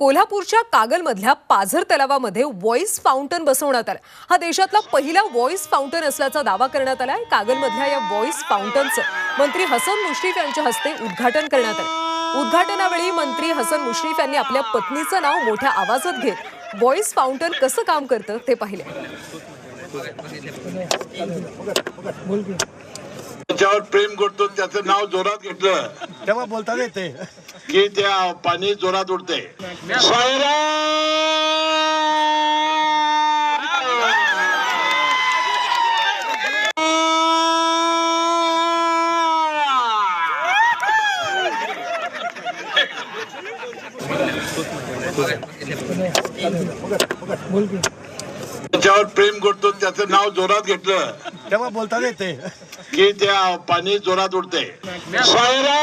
कोल्हापूरच्या कागलमधल्या पाझर तलावामध्ये व्हॉइस फाउंटन बसवण्यात आलं. हा देशातला पहिला व्हॉइस फाउंटन असल्याचा दावा करण्यात आलाय. कागलमधल्या या व्हॉइस फाउंटनचं मंत्री हसन मुश्रीफ यांच्या हस्ते उद्घाटन करण्यात आलं. उद्घाटनावेळी मंत्री हसन मुश्रीफ यांनी आपल्या पत्नीचं नाव मोठ्या आवाजात घेत व्हॉइस फाउंटन कसं काम करतं ते पाहिलं त्याच्यावर प्रेम करतो त्याचं नाव जोरात घेतलं. तेव्हा बोलता येते. की त्या पाणी जोरात उडते. सायरा! त्याच्यावर प्रेम करतो त्याचं नाव जोरात घेतलं. तेव्हा बोलता येते की त्या पाणी जोरात उडते सायरा!